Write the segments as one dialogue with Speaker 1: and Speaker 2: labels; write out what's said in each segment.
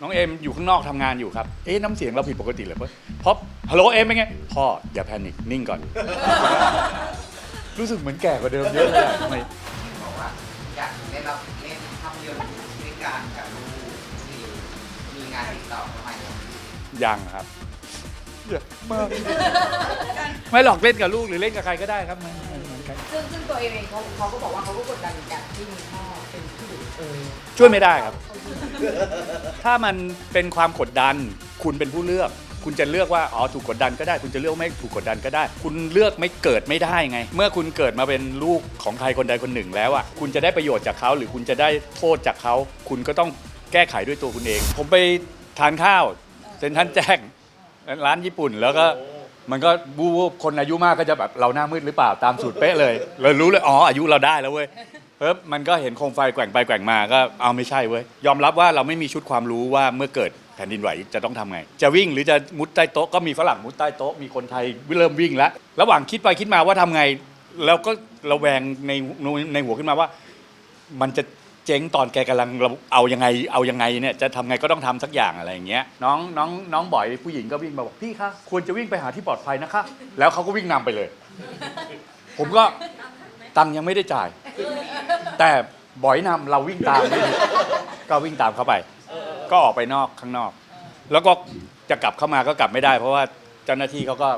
Speaker 1: น้องเอ็มอยู่ข้างนอกทำงานอยู่ครับ เอ๊ะน้ำเสียงเราผิดปกติเหรอเพราะฮัลโหลเอ็มเป็นไง พ่ออย่าแพนิคนิ่งก่อน รู้สึกเหมือนแก่กว่าเดิมเยอะเลยอะทำไม
Speaker 2: บอกว่าอยากได้รับเล่นภาพยนตร์ด้วยกันกับลูกมีมีงานติดต่อเข้ามาอย่าง
Speaker 1: ยังครับเยอะมาก ไม่หลอกเล่นกับลูกหรือเล่นกับใครก็ได้ครับมัน
Speaker 3: ซึ่งซึ่งตัวเองเขาเขาก็บอกว่าเขาก็กดดันเหมือนกันที่มีพ่อเป็นผู้หญิงเออ
Speaker 1: ช่วยไม่ได้ครับ ถ้ามันเป็นความกดดัน คุณเป็นผู้เลือก คุณจะเลือกว่าอ๋อถูกกดดันก็ได้ คุณจะเลือกไม่ถูกกดดันก็ได้ คุณเลือกไม่เกิดไม่ได้ไง เมื่อคุณเกิดมาเป็นลูกของใครคนใดคนหนึ่งแล้วอะคุณจะได้ประโยชน์จากเขาหรือคุณจะได้โทษจากเขาคุณก็ต้องแก้ไขด้วยตัวคุณเอง ผมไปทานข้าวเซนทรันแจ้งร้านญี่ปุ่นแล้วก็ มันก็บูบคนอายุมากก็จะแบบเราหน้ามืดหรือเปล่าตามสูตรเป๊ะเลยเรารู้เลยอ๋ออายุเราได้แล้วเว้ยเพิ่มันก็เห็นโคมไฟแกว่งไปแกว่งมาก็เอาไม่ใช่เว้ยยอมรับว่าเราไม่มีชุดความรู้ว่าเมื่อเกิดแผ่นดินไหวจะต้องทำไง จะวิ่งหรือจะมุดใต้โต๊ะก็มีฝรั่งมุดใต้โต๊ะมีคนไทยเริ่มวิ่งแล้วระหว่างคิดไปคิดมาว่าทำไง แล้วก็ระแวงในในหัวขึ้นมาว่า มันจะ เจ๊งตอนแกกำลังเอายังไงเอายังไงเนี่ยจะทำไงก็ต้องทำสักอย่างอะไรอย่างเงี้ยน้องน้องน้องบ่อยผู้หญิงก็วิ่งมาบอกพี่คะควรจะวิ่งไปหาที่ปลอดภัยนะคะ แล้วเขาก็วิ่งนำไปเลย ผมก็ตังค์ยังไม่ได้จ่าย แต่บ่อยนำเราวิ่งตาม ก็วิ่งตามเข้าไป ก็ออกไปนอกข้างนอก แล้วก็จะกลับเข้ามาก็กลับไม่ได้ เพราะว่าเจ้าหน้าที่เขาก็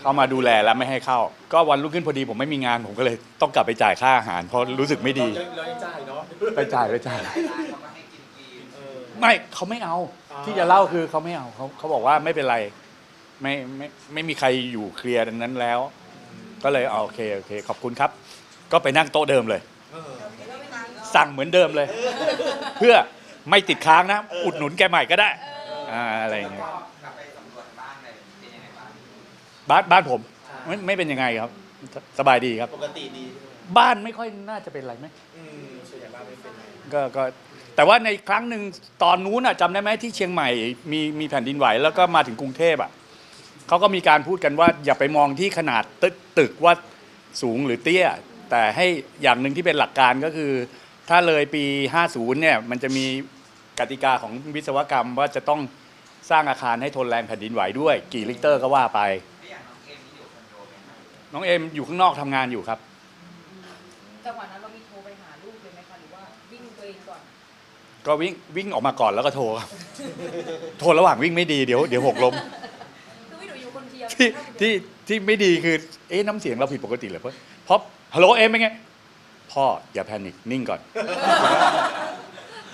Speaker 1: เข้ามาดูแลแล้วไม่ให้เข้า ก็วันรุ่งขึ้นพอดีผมไม่มีงานผมก็เลยต้องกลับไปจ่ายค่าอาหาร เพราะรู้สึกไม่ดี
Speaker 4: เรายังจ่ายเนาะ
Speaker 1: ไปจ่ายไปจ่าย
Speaker 2: หลายร้านเขาก็ให้กินฟรี
Speaker 4: เออ
Speaker 1: ไม่เขาไม่เอา
Speaker 4: อ๋อ
Speaker 1: ที่จะเล่าคือเขาไม่เอาเขาเขาบอกว่าไม่เป็นไร ไม่ไม่ไม่มีใครอยู่เคลียร์ดังนั้นแล้ว ก็เลยเอาโอเคโอเค ขอบคุณครับ ก็ไปนั่งโต๊ะเดิมเลย
Speaker 4: เออ
Speaker 1: สั่งเหมือนเดิมเลย เพื่อไม่ติดค้างนะ อุดหนุนแกใหม่ก็ได้อ่าอะไรอย่าง
Speaker 2: แล้ว
Speaker 1: เงี้ย
Speaker 2: บ้านบ้า
Speaker 1: นผมไม่ไม่เป็นยังไงครับ สบายดีครับ
Speaker 4: ปกติดี
Speaker 1: บ้านไม่ค่อยน่าจะเป็นไรไหม
Speaker 4: อืมส่วนใหญ่บ้านไม่เป็นไร
Speaker 1: ก็ก็แต่ว่าในครั้งหนึ่งตอนนู้นอะจำได้ไหมที่เชียงใหม่มีมีแผ่นดินไหวแล้วก็มาถึงกรุงเทพอะเขาก็มีการพูดกันว่าอย่าไปมองที่ขนาดตึกตึกว่าสูงหรือเตี้ย แต่ให้อย่างหนึ่งที่เป็นหลักการก็คือ ถ้าเลยปี 50 เนี่ยมันจะมีกติกาของวิศวกรรมว่าจะต้องสร้างอาคารให้ทนแรงแผ่นดินไหวด้วย กี่ลิกเตอร์ก็ว่าไป
Speaker 2: น้องเอ็มอยู่
Speaker 1: ข้างนอกทำงานอยู่ครับ
Speaker 3: จังหวะนั้นเรามีโทรไปหาลูกเลยไหมคะหรือว่าวิ่งตัวเองก่อน
Speaker 1: ก็วิ่งวิ่งออกมาก่อนแล้วก็โทรครับ โทรระหว่างวิ่งไม่ดีเดี๋ยวเดี๋ยวหกล้ม
Speaker 3: คือพี่หนูอยู่คนเดียว
Speaker 1: ที่ที่ที่ไม่ดีคือ เอ๊ะน้ำเสียงเราผิดปกติเหรอเพราะเพราะฮัลโหลเอ็มเป็นไง พ่ออย่าแพนิคนิ่งก่อน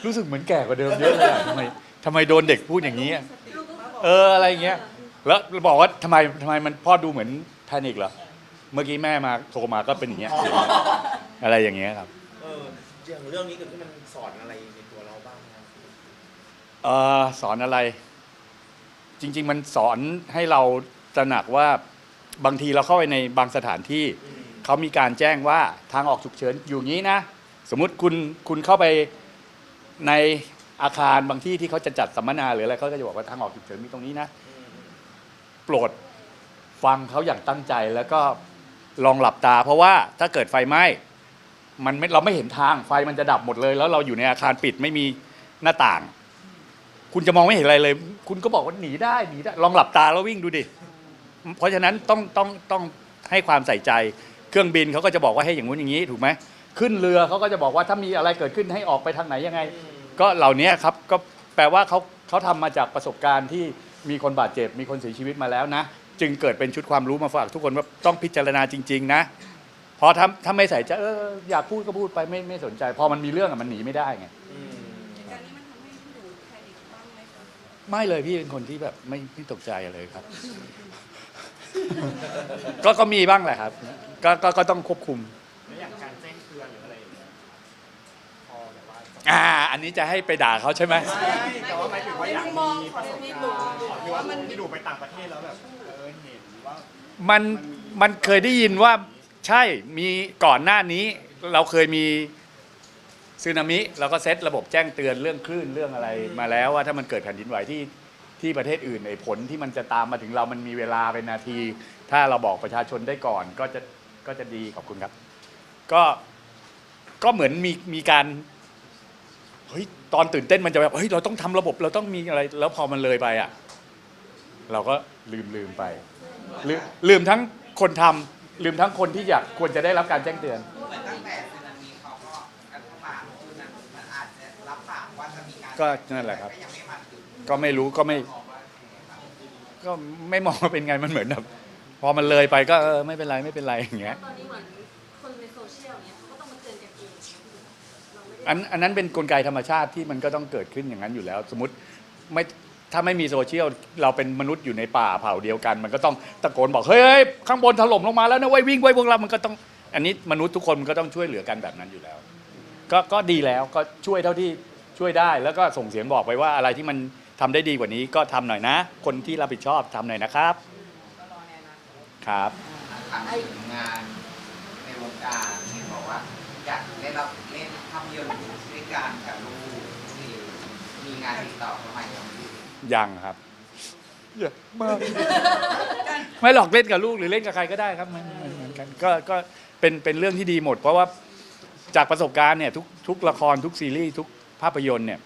Speaker 1: รู้สึกเหมือนแก่กว่าเดิมเยอะเลยอะทำไมทำไมโดนเด็กพูดอย่างนี้อะเอออะไรอย่างเงี้ย แล้วบอกว่าทำไมทำไมมันพ่อดูเหมือนแพนิคเหรอ เมื่อกี้แม่มาโทรมาก็เป็นอย่างเงี้ยเสียงอะไรอย่างเงี้ยครับ
Speaker 4: เอออย่างเรื่องนี้เกิดขึ้นมันสอนอะไรในตัวเราบ้างครับ
Speaker 1: เออสอนอะไร จริง ๆ มันสอนให้เราตระหนักว่าบางทีเราเข้าไปในบางสถานที่
Speaker 4: อืม
Speaker 1: เขามีการแจ้งว่าทางออกฉุกเฉินอยู่งี้นะ สมมุติคุณคุณเข้าไปในอาคารบางที่ที่เขาจะจัดสัมมนาหรืออะไรเขาก็จะบอกว่าทางออกฉุกเฉินมีตรงนี้นะ
Speaker 4: อืม
Speaker 1: โปรดฟังเขาอย่างตั้งใจแล้วก็ ลองหลับตา เพราะว่าถ้าเกิดไฟไหม้มันไม่เราไม่เห็นทางไฟมันจะดับหมดเลย แล้วเราอยู่ในอาคารปิดไม่มีหน้าต่าง คุณจะมองไม่เห็นอะไรเลย คุณก็บอกว่าหนีได้หนีได้ลองหลับตาแล้ววิ่งดูดิเพราะฉะนั้นต้องต้องต้องให้ความใส่ใจ เครื่องบินเขาก็จะบอกว่าให้อย่างงู้นอย่างนี้ถูกไหมขึ้นเรือเขาก็จะบอกว่าถ้ามีอะไรเกิดขึ้นให้ออกไปทางไหนยังไง ก็เหล่านี้ครับก็แปลว่าเขาเขาทำมาจากประสบการณ์ที่มีคนบาดเจ็บ มีคนเสียชีวิตมาแล้วนะ จึงเกิดเป็นชุดความรู้มาฝากทุกคนว่าต้องพิจารณาจริง ๆ นะพอทำถ้าไม่ใส่ใจเอออยากพูดก็พูดไปไม่ไม่สนใจ พอมันมีเรื่องอะมันหนีไม่ได้ไง
Speaker 4: อืม
Speaker 5: การนี้มันทำให้พี่หนูแพนิคบ้างไหมคะ
Speaker 1: ไม่เลยพี่เป็นคนที่แบบไม่ไม่ตกใจอะไรครับ ก็ก็มีบ้างแหละครับ ก็ก็ก็ต้องควบคุม
Speaker 4: แล้วอย่างการแจ้งเตือนหรืออะไรอย่างเงี้ยพอแบบว่า
Speaker 1: อ่า อันนี้จะให้ไปด่าเขาใช่ไหม
Speaker 4: ใช่แต่ว่าหมายถึงว่าอยาก
Speaker 5: ในมุมมอง
Speaker 4: มี
Speaker 5: ข
Speaker 4: ป
Speaker 5: อง
Speaker 4: ระสบ
Speaker 5: พี่
Speaker 4: การ
Speaker 5: หนู
Speaker 4: ณ์ที่ว่า
Speaker 5: ว่ามัน
Speaker 4: ที่ดูไปต่างประเทศแล้วแบบเออเห็นว่า
Speaker 1: มันมันเคยได้ยินว่าใช่มีก่อนหน้านี้ เราเคยมีสึนามิเราก็เซตระบบแจ้งเตือนเรื่องคลื่นเรื่องอะไรมาแล้วว่าถ้ามันเกิดแผ่นดินไหวที่ที่ประเทศอื่นไอ้ผลที่มันจะตามมาถึงเรามันมีเวลาเป็นนาที ถ้าเราบอกประชาชนได้ก่อนก็จะก็จะดีขอบคุณครับ ก็ก็เหมือนมีมีการเฮ้ยตอนตื่นเต้นมันจะแบบเฮ้ยเราต้องทำระบบเราต้องมีอะไร แล้วพอมันเลยไปอะ เราก็ลืมลืมไป ลืมลืมทั้งคนทำลืมทั้งคนที่อยากควรจะได้รับการแจ้งเตือน
Speaker 2: เหมือนตั้งแต่สึนามิเขาก็รัฐบาลชุดนั้นมันอาจจะรับปากว่าจะมีการ
Speaker 1: ก็นั่นแหละครับ
Speaker 2: ก็ยังไม่มาถึง
Speaker 1: ก็ไม่รู้ก็ไม่
Speaker 2: มองว่ายังไงบ้าง
Speaker 1: ก็ไม่มองว่าเป็นไงมันเหมือนแบบพอมันเลยไปก็เออไม่เป็นไรไม่เป็นไรอย่างเงี้ย
Speaker 6: ตอนนี้เหมือนคนในโซเชียลเนี้ยเขาก็ต้องมาเตือนกันเองเราไม่ได้
Speaker 1: อันอันนั้นเป็นกลไกธรรมชาติที่มันก็ต้องเกิดขึ้นอย่างนั้นอยู่แล้ว สมมติไม่ ถ้าไม่มีโซเชียลเราเป็นมนุษย์อยู่ในป่าเผ่าเดียวกัน มันก็ต้องตะโกนบอกเฮ้ยเฮ้ยข้างบนถล่มลงมาแล้วนะเว้ยวิ่งไว้ยพวกเรามันก็ต้องอันนี้มนุษย์ทุกคนมันก็ต้องช่วยเหลือกันแบบนั้นอยู่แล้ว ก็ก็ดีแล้วก็ช่วยเท่าที่ช่วยได้แล้วก็ส่งเสียงบอกไปว่าอะไรที่มันทำได้ดีกว่านี้ก็ทำหน่อยนะ คนที่รับผิดชอบทำหน่อยนะครับครับ
Speaker 2: ถามถึงงานในวงการเห็นบอกว่าอยากได้รับเล่นภาพยนตร์ด้วยกันกับลูกที่มีงานติดต่อเข้ามาอย่างนี้
Speaker 1: ยังครับเยอะมากไม่หลอกเล่นกับลูกหรือเล่นกับใครก็ได้ครับมันมันเหมือนกันก็ก็เป็นเป็นเรื่องที่ดีหมด เพราะว่าจากประสบการณ์เนี่ยทุกทุกละครทุกซีรีส์ทุกภาพยนตร์เนี่ย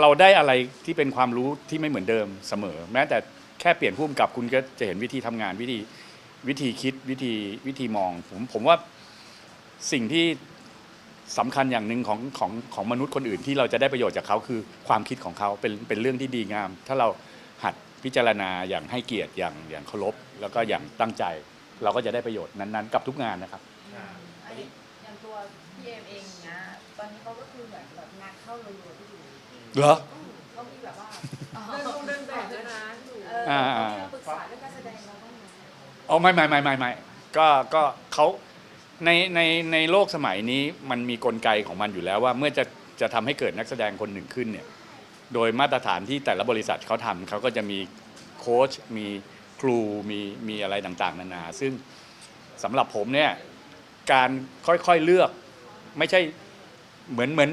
Speaker 1: เราได้อะไรที่เป็นความรู้ที่ไม่เหมือนเดิมเสมอ แม้แต่แค่เปลี่ยนผู้กำกับคุณก็จะเห็นวิธีทำงานวิธีวิธีคิดวิธีวิธีมองผมผมว่าสิ่งที่ สำคัญอย่างหนึ่งของของของมนุษย์คนอื่นที่เราจะได้ประโยชน์จากเขาคือความคิดของเขาเป็นเป็นเรื่องที่ดีงาม ถ้าเราหัดพิจารณาอย่างให้เกียรติอย่างอย่างเคารพแล้วก็อย่างตั้งใจ เราก็จะได้ประโยชน์นั้นๆ กับทุกงานนะครับ
Speaker 4: อ่า
Speaker 3: ไอ้อย่างตัวพี่เอมเองเนี้ยตอนนี้เขาก็คือเหมือนแบบงานเข้ารัวๆที่ดู
Speaker 1: เหรอ
Speaker 3: เขามีแบบว่าเดินลงเดินแบบด้วยนะเออ
Speaker 1: อ่า
Speaker 3: เขามีมาปรึกษาเรื่องการแสดงเราบ้างไหม
Speaker 1: อ๋อไม่ไม่ไม่ไม่ไม่ก็ก็เขา ในในในโลกสมัยนี้มันมีกลไกของมันอยู่แล้วว่าเมื่อจะจะทำให้เกิดนักแสดงคนหนึ่งขึ้นเนี่ยโดยมาตรฐานที่แต่ละบริษัทเขาทำเขาก็จะมีโค้ชมีครูมีมีอะไรต่างๆ นานา ซึ่งสำหรับผมเนี่ยการค่อยๆเลือกไม่ใช่เหมือนเหมือน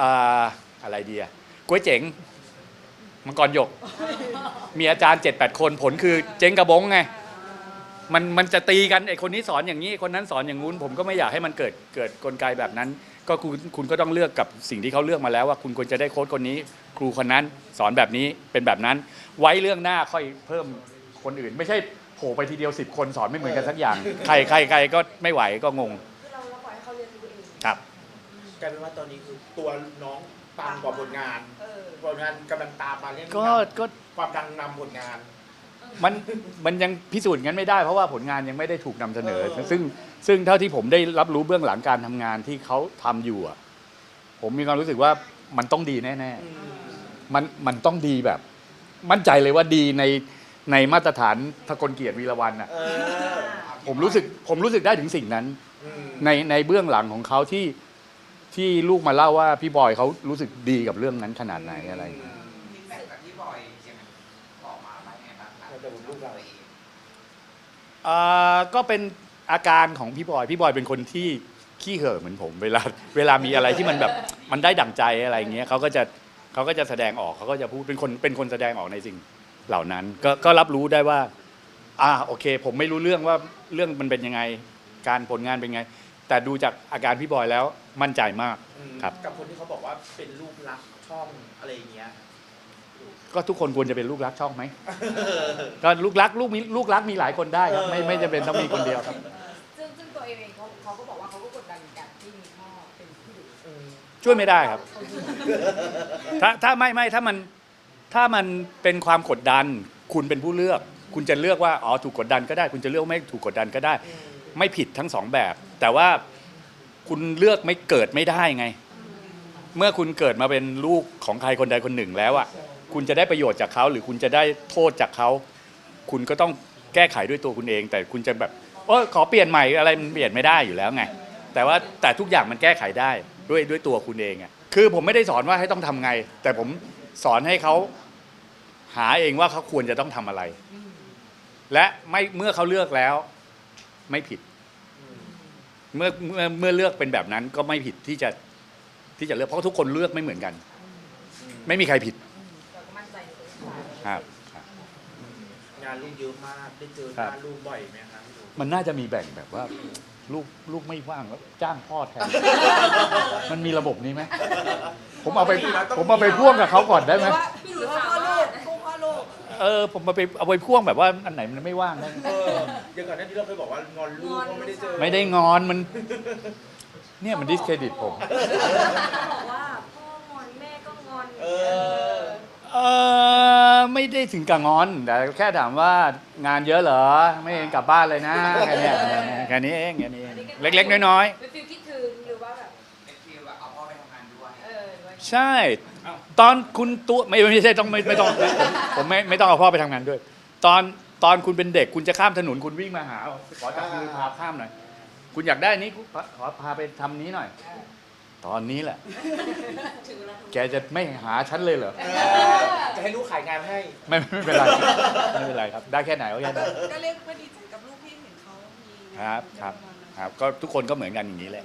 Speaker 1: อาอะไรดีอะก๋วยเจ๋งมังกรหยก มีอาจารย์ 7-8 คนผลคือเจ๊งกระบงไง มันมันจะตีกันไอคนนี้สอนอย่างนี้คนนั้นสอนอย่างงู้น ผมก็ไม่อยากให้มันเกิดเกิดกลไกแบบนั้น ก็คุณคุณก็ต้องเลือกกับสิ่งที่เขาเลือกมาแล้วว่าคุณควรจะได้โค้ชคนนี้ ครูคนนั้นสอนแบบนี้เป็นแบบนั้น ไว้เรื่องหน้าค่อยเพิ่มคนอื่น ไม่ใช่โผล่ไปทีเดียว 10 คนสอนไม่เหมือนกันสักอย่างใครใครใครก็ไม่ไหวก็งง
Speaker 3: คือเราเราปล่อยให้เขาเรียนรู้เอง
Speaker 1: ครับ
Speaker 4: กลายเป็นว่าตอนนี้คือตัวน้องปังกว่าผลงาน
Speaker 3: เออ
Speaker 4: ผลงานกำลังตามมาเรื่อยๆ
Speaker 1: ก็ก็
Speaker 4: ความดังนำผลงาน
Speaker 1: มันมันยังพิสูจน์งั้นไม่ได้เพราะว่าผลงานยังไม่ได้ถูกนำเสนอ
Speaker 4: เออ
Speaker 1: ซึ่งซึ่งเท่าที่ผมได้รับรู้เบื้องหลังการทำงานที่เขาทำอยู่อะผมมีความรู้สึกว่ามันต้องดีแน่
Speaker 4: อืม
Speaker 1: ๆมันมันต้องดีแบบ มั่นใจเลยว่าดีในในมาตรฐานทกลเกียรติวีรวันอะ
Speaker 4: เออ
Speaker 1: ผมรู้สึกผมรู้สึกได้ถึงสิ่งนั้น
Speaker 4: อืม
Speaker 1: ในในเบื้องหลังของเขาที่ที่ลูกมาเล่าว่าพี่บอยเขารู้สึกดีกับเรื่องนั้นขนาดไหนอะไรอย่างเงี้ย
Speaker 2: ฟีดแบ็กจากพี่บอยยังบอกมาว่าไงบ้างครับ
Speaker 4: แต่ผมลูกเรา
Speaker 2: ตัวเอง
Speaker 1: อ่าก็เป็นอาการของพี่บอย พี่บอยเป็นคนที่ขี้เห่อเหมือนผม เวลาเวลามีอะไรที่มันแบบมันได้ดั่งใจอะไรเงี้ยเขาก็จะเขาก็จะแสดงออกเขาก็จะพูดเป็นคนเป็นคนแสดงออกในสิ่งเหล่านั้น ก็ก็รับรู้ได้ว่า อ่าโอเค ผมไม่รู้เรื่องว่าเรื่องมันเป็นยังไง การผลงานเป็นไง แต่ดูจากอาการพี่บอยแล้วมั่นใจมาก ครับ
Speaker 4: กับคนที่เขาบอกว่าเป็นลูกรักช่องอะไรอย่างเงี้ย
Speaker 1: ก็ทุกคนควรจะเป็นลูกรักช่องไหมก็ลูกรักลูกมีลูกรักมีหลายคนได้ครับไม่ไม่จำเป็นต้องมีคนเดียวครับ
Speaker 3: ซึ่งซึ่งตัวเอมเองเขาเขาก็บอกว่าเขาก็กดดันเหมือนกันที่มีพ่อเป็นผู้ดุ
Speaker 4: อืม
Speaker 1: ช่วยไม่ได้ครับ ถ้าถ้าไม่ไม่ถ้ามันถ้ามันเป็นความกดดัน คุณเป็นผู้เลือก คุณจะเลือกว่าอ๋อถูกกดดันก็ได้ คุณจะเลือกไม่ถูกกดดันก็ได้
Speaker 4: อืม
Speaker 1: ไม่ผิดทั้งสองแบบ แต่ว่าคุณเลือกไม่เกิดไม่ได้ไง เมื่อคุณเกิดมาเป็นลูกของใครคนใดคนหนึ่งแล้วอะ คุณจะได้ประโยชน์จากเขาหรือคุณจะได้โทษจากเขา คุณก็ต้องแก้ไขด้วยตัวคุณเอง แต่คุณจะแบบโอ้ขอเปลี่ยนใหม่อะไรมันเปลี่ยนไม่ได้อยู่แล้วไง แต่ว่าแต่ทุกอย่างมันแก้ไขได้ด้วยด้วยตัวคุณเองอะคือผมไม่ได้สอนว่าให้ต้องทำไง แต่ผมสอนให้เขาหาเองว่าเขาควรจะต้องทำอะไร และไม่เมื่อเขาเลือกแล้ว ไม่ผิด เมื่อเมื่อเมื่อเลือกเป็นแบบนั้นก็ไม่ผิดที่จะที่จะเลือกเพราะทุกคนเลือกไม่เหมือนกัน ไม่มีใครผิด ครับครับ
Speaker 4: งานลูกเยอะมากได้เจอห
Speaker 1: ครั
Speaker 4: น้า
Speaker 1: บ
Speaker 4: ลูกบ่อยไหมครับพี่ดู
Speaker 1: มันน่าจะมีแบ่งแบบว่า ลูกลูกไม่ว่างแล้วจ้างพ่อแทน มันมีระบบนี้ไหมผมเอาไปผมเอาไปพ่วงกับเขาก่อนได้ไหม
Speaker 5: หรือว่าหรือว่าพ่อลูกคู่พ่อลูก
Speaker 1: เออผมมาไปเอาไปพ่วงแบบว่าอันไหนมันไม่ว่างได้ไหม
Speaker 4: เอออย่างก่อนหน้านี้เราเคยบอกว่างอนลูกเพราะไม่ได้เจอ
Speaker 1: ไม่ได้งอนมัน เนี่ยมันดิสเครดิตผม
Speaker 6: บอกว่าพ่องอนแม่ก็งอน
Speaker 4: เออ
Speaker 1: เออ ไม่ได้ถึงกับงอน แต่แค่ถามว่างานเยอะเหรอ ไม่เห็นกลับบ้านเลยนะ แค่เนี้ยแค่นี้เองแค่นี้เองเล็กๆ น้อย
Speaker 3: เป็นฟิลคิดถึงหรือว่าแบบ
Speaker 2: เป็นฟีลแบบเอาพ่อไปทำงานด้วย
Speaker 3: เออหรือว่า
Speaker 1: ๆใช่ ตอนคุณตัวไม่ไม่ใช่ต้องไม่ไม่ต้องผมผมไม่ไม่ต้องเอาพ่อไปทำงานด้วย ตอนตอนคุณเป็นเด็กคุณจะข้ามถนนคุณวิ่งมาหาขอจับมือพาข้ามหน่อย คุณอยากได้นี้ขอพาไปทำนี้หน่อย ตอนนี้แหละ
Speaker 6: ถึงเวลาทำ
Speaker 1: แกจะไม่หาฉันเลยเหรอ
Speaker 4: จะให้ลูกขายงานให้
Speaker 1: ไม่ไม่เป็นไร ไม่เป็นไรครับ ได้แค่ไหนก็แค่นั้น
Speaker 5: ก็เรียกว่าดีใจกับลูกที่เห็นเขามี
Speaker 1: ครับครับ ครับ ก็ทุกคนก็เหมือนกันอย่างนี้แหละ